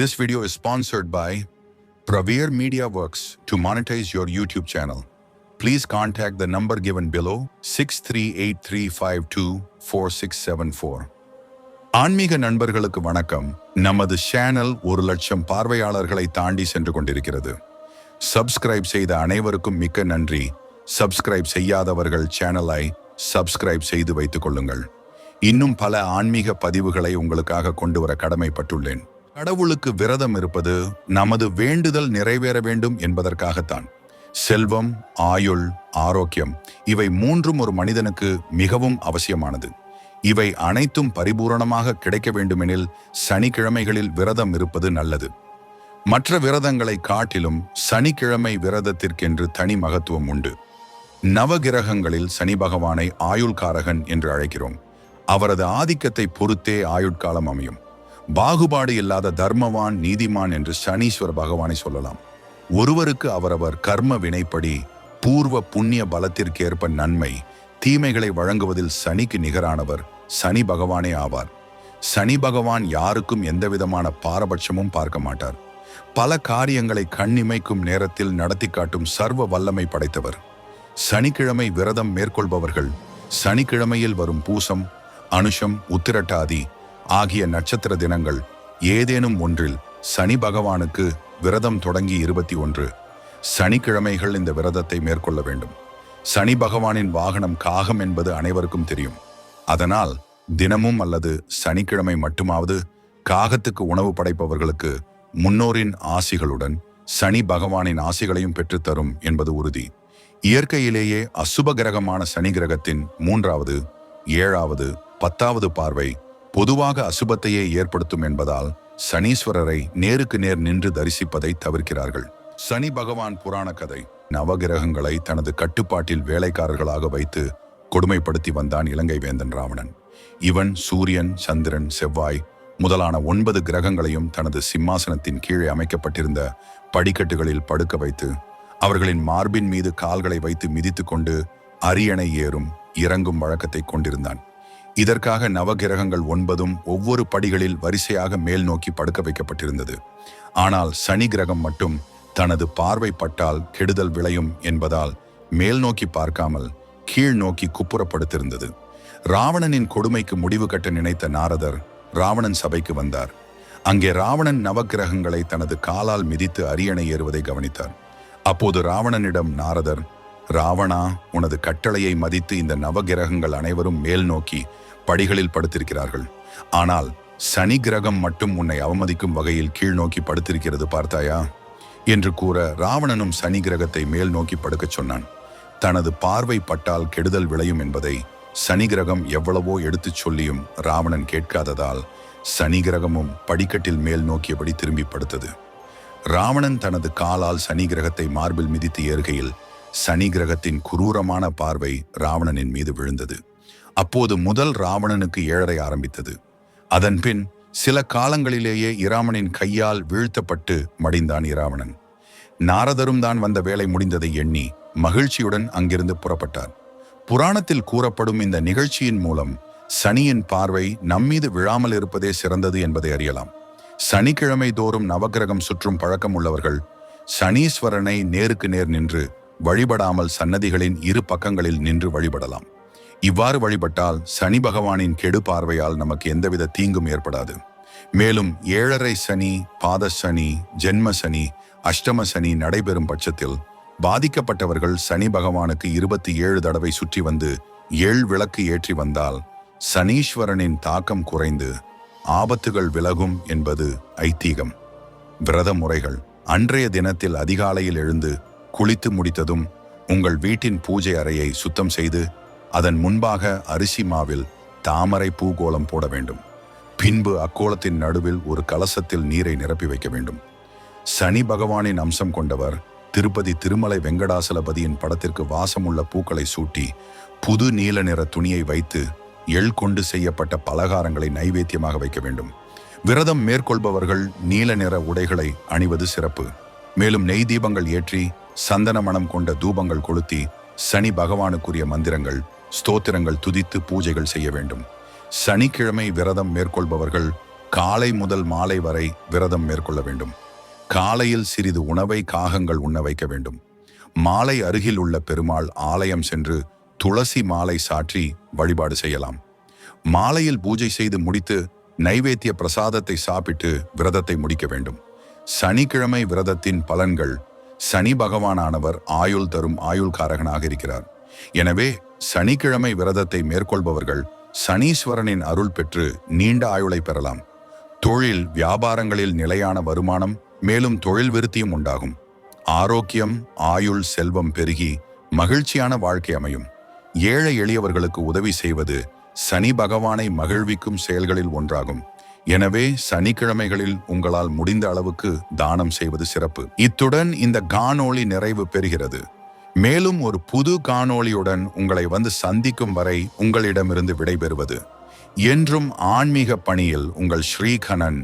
This video is sponsored by Praveer Media Works to monetize your YouTube channel. Please contact the number given below 6383524674. ஆன்மீக நண்பர்களுக்கு வணக்கம். நமது channel ஒரு லட்சம் பார்வையாளர்களை தாண்டி சென்று கொண்டிருக்கிறது. சப்ஸ்கிரைப் செய்த அனைவருக்கும் மிக்க நன்றி. சப்ஸ்கிரைப் செய்யாதவர்கள் சேனலை சப்ஸ்கிரைப் செய்து வைத்துக் கொள்ளுங்கள். இன்னும் பல ஆன்மீக பதிவுகளை உங்களுக்காக கொண்டு வர கடமைப்பட்டுள்ளேன். கடவுளுக்கு விரதம் இருப்பது நமது வேண்டுதல் நிறைவேற வேண்டும் என்பதற்காகத்தான். செல்வம் ஆயுள் ஆரோக்கியம் இவை மூன்றும் ஒரு மனிதனுக்கு மிகவும் அவசியமானது. இவை அனைத்தும் பரிபூரணமாக கிடைக்க வேண்டுமெனில் சனிக்கிழமைகளில் விரதம் இருப்பது நல்லது. மற்ற விரதங்களை காட்டிலும் சனிக்கிழமை விரதத்திற்கென்று தனி மகத்துவம் உண்டு. நவகிரகங்களில் சனி பகவானை ஆயுள்காரகன் என்று அழைக்கிறோம். அவரது ஆதிக்கத்தை பொறுத்தே ஆயுட்காலம் அமையும். பாகுபாடு இல்லாத தர்மவான் நீதிமான் என்று சனீஸ்வர பகவானை சொல்லலாம். ஒருவருக்கு அவரவர் கர்ம வினைப்படி பூர்வ புண்ணிய பலத்திற்கேற்ப நன்மை தீமைகளை வழங்குவதில் சனிக்கு நிகரானவர் சனி பகவானே ஆவார். சனி பகவான் யாருக்கும் எந்தவிதமான பாரபட்சமும் பார்க்க மாட்டார். பல காரியங்களை கண்ணிமைக்கும் நேரத்தில் நடத்தி காட்டும் சர்வ வல்லமை படைத்தவர். சனிக்கிழமை விரதம் மேற்கொள்பவர்கள் சனிக்கிழமையில் வரும் பூசம் அனுஷம் உத்திரட்டாதி ஆகிய நட்சத்திர தினங்கள் ஏதேனும் ஒன்றில் சனி பகவானுக்கு விரதம் தொடங்கி இருபத்தி ஒன்று. சனிக்கிழமைகள் இந்த விரதத்தை மேற்கொள்ள வேண்டும். சனி பகவானின் வாகனம் காகம் என்பது அனைவருக்கும் தெரியும். அதனால் தினமும் அல்லது சனிக்கிழமை மட்டுமாவது காகத்துக்கு உணவு படைப்பவர்களுக்கு முன்னோரின் ஆசிகளுடன் சனி பகவானின் ஆசிகளையும் பெற்றுத்தரும் என்பது உறுதி. இயற்கையிலேயே அசுப கிரகமான சனி கிரகத்தின் மூன்றாவது ஏழாவது பத்தாவது பார்வை பொதுவாக அசுபத்தையே ஏற்படுத்தும் என்பதால் சனீஸ்வரரை நேருக்கு நேர் நின்று தரிசிப்பதை தவிர்க்கிறார்கள். சனி பகவான் புராண கதை நவகிரகங்களை தனது கட்டுப்பாட்டில் வேலைக்காரர்களாக வைத்து கொடுமைப்படுத்தி வந்தான் இலங்கை வேந்தன் ராவணன். இவன் சூரியன் சந்திரன் செவ்வாய் முதலான ஒன்பது கிரகங்களையும் தனது சிம்மாசனத்தின் கீழே அமைக்கப்பட்டிருந்த படிக்கட்டுகளில் படுக்க வைத்து அவர்களின் மார்பின் மீது கால்களை வைத்து மிதித்து கொண்டு அரியணை ஏறும் இறங்கும் வழக்கத்தை கொண்டிருந்தான். இதற்காக நவகிரகங்கள் ஒன்பதும் ஒவ்வொரு படிகளில் வரிசையாக மேல் நோக்கி படுக்க வைக்கப்பட்டிருந்தது. ஆனால் சனி கிரகம் மட்டும் தனது பார்வை பட்டால் கெடுதல் விளையும் என்பதால் மேல் நோக்கி பார்க்காமல் கீழ் நோக்கி குப்புறப்படுத்திருந்தது. ராவணனின் கொடுமைக்கு முடிவு கட்ட நினைத்த நாரதர் ராவணன் சபைக்கு வந்தார். அங்கே ராவணன் நவகிரகங்களை தனது காலால் மிதித்து அரியணை ஏறுவதை கவனித்தார். அப்போது ராவணனிடம் நாரதர் ராவணா உனது கட்டளையை மதித்து இந்த நவகிரகங்கள் அனைவரும் மேல் நோக்கி படிகளில் படுத்திருக்கிறார்கள். ஆனால் சனி கிரகம் மட்டும் உன்னை அவமதிக்கும் வகையில் கீழ் நோக்கி படுத்திருக்கிறது பார்த்தாயா? என்று கூற ராவணனும் சனி கிரகத்தை மேல் நோக்கி படுக்கச் சொன்னான். தனது பார்வை பட்டால் கெடுதல் விளையும் என்பதை சனி கிரகம் எவ்வளவோ எடுத்துச் சொல்லியும் ராவணன் கேட்காததால் சனி கிரகமும் படிக்கட்டில் மேல் நோக்கியபடி திரும்பி படுத்தது. ராவணன் தனது காலால் சனி கிரகத்தை மார்பில் மிதித்து ஏறுகையில் சனி கிரகத்தின் குரூரமான பார்வை ராவணனின் மீது விழுந்தது. அப்போது முதல் ராவணனுக்கு ஏழரை ஆரம்பித்தது. அதன்பின் சில காலங்களிலேயே இராமனின் கையால் வீழ்த்தப்பட்டு மடிந்தான் இராவணன். நாரதரும் தான் வந்த வேலை முடிந்ததை எண்ணி மகிழ்ச்சியுடன் அங்கிருந்து புறப்பட்டார். புராணத்தில் கூறப்படும் இந்த நிகழ்ச்சியின் மூலம் சனியின் பார்வை நம்மீது விழாமல் இருப்பதே சிறந்தது என்பதை அறியலாம். சனிக்கிழமை தோறும் நவகிரகம் சுற்றும் பழக்கம் உள்ளவர்கள் சனீஸ்வரனை நேருக்கு நேர் நின்று வழிபடாமல் சன்னதிகளின் இரு பக்கங்களில் நின்று வழிபடலாம். இவ்வாறு வழிபட்டால் சனி பகவானின் கெடு பார்வையால் நமக்கு எந்தவித தீங்கும் ஏற்படாது. மேலும் ஏழரை சனி பாத சனி ஜென்ம சனி அஷ்டம சனி நடைபெறும் பட்சத்தில் பாதிக்கப்பட்டவர்கள் சனி பகவானுக்கு இருபத்தி ஏழு தடவை சுற்றி வந்து ஏழ் விளக்கு ஏற்றி வந்தால் சனீஸ்வரனின் தாக்கம் குறைந்து ஆபத்துகள் விலகும் என்பது ஐதீகம். விரத முறைகள். அன்றைய தினத்தில் அதிகாலையில் எழுந்து குளித்து முடித்ததும் உங்கள் வீட்டின் பூஜை அறையை சுத்தம் செய்து அதன் முன்பாக அரிசி மாவில் தாமரை பூகோளம் போட வேண்டும். பின்பு அக்கோலத்தின் நடுவில் ஒரு கலசத்தில் நீரை நிரப்பி வைக்க வேண்டும். சனி பகவானின் அம்சம் கொண்டவர் திருப்பதி திருமலை வெங்கடாசலபதியின் படத்திற்கு வாசமுள்ள பூக்களை சூட்டி புது நீல நிற துணியை வைத்து எள் கொண்டு செய்யப்பட்ட பலகாரங்களை நைவேத்தியமாக வைக்க வேண்டும். விரதம் மேற்கொள்பவர்கள் நீல நிற உடைகளை அணிவது சிறப்பு. மேலும் நெய் தீபங்கள் ஏற்றி சந்தன மனம் கொண்ட தூபங்கள் கொளுத்தி சனி பகவானுக்குரிய மந்திரங்கள் ஸ்தோத்திரங்கள் துதித்து பூஜைகள் செய்ய வேண்டும். சனிக்கிழமை விரதம் மேற்கொள்பவர்கள் காலை முதல் மாலை வரை விரதம் மேற்கொள்ள வேண்டும். காலையில் சிறிது உணவை காகங்கள் உண்ண வைக்க வேண்டும். மாலை அருகில் உள்ள பெருமாள் ஆலயம் சென்று துளசி மாலை சாற்றி வழிபாடு செய்யலாம். மாலையில் பூஜை செய்து முடித்து நைவேத்திய பிரசாதத்தை சாப்பிட்டு விரதத்தை முடிக்க வேண்டும். சனிக்கிழமை விரதத்தின் பலன்கள் சனி பகவானானவர் ஆயுள் தரும் ஆயுள்காரகனாக இருக்கிறார். எனவே சனிக்கிழமை விரதத்தை மேற்கொள்பவர்கள் சனீஸ்வரனின் அருள் பெற்று நீண்ட ஆயுளை பெறலாம். தொழில் வியாபாரங்களில் நிலையான வருமானம் மேலும் தொழில் விருத்தியும் உண்டாகும். ஆரோக்கியம் ஆயுள் செல்வம் பெருகி மகிழ்ச்சியான வாழ்க்கை அமையும். ஏழை எளியவர்களுக்கு உதவி செய்வது சனி பகவானை மகிழ்விக்கும் செயல்களில் ஒன்றாகும். எனவே சனிக்கிழமைகளில் உங்களால் முடிந்த அளவுக்கு தானம் செய்வது சிறப்பு. இத்துடன் இந்த காணொளி நிறைவு பெறுகிறது. மேலும் ஒரு புது காணொளியுடன் உங்களை வந்து சந்திக்கும் வரை உங்களிடமிருந்து விடைபெறுவது. என்றும் ஆன்மீக பணியில் உங்கள் ஸ்ரீகணன்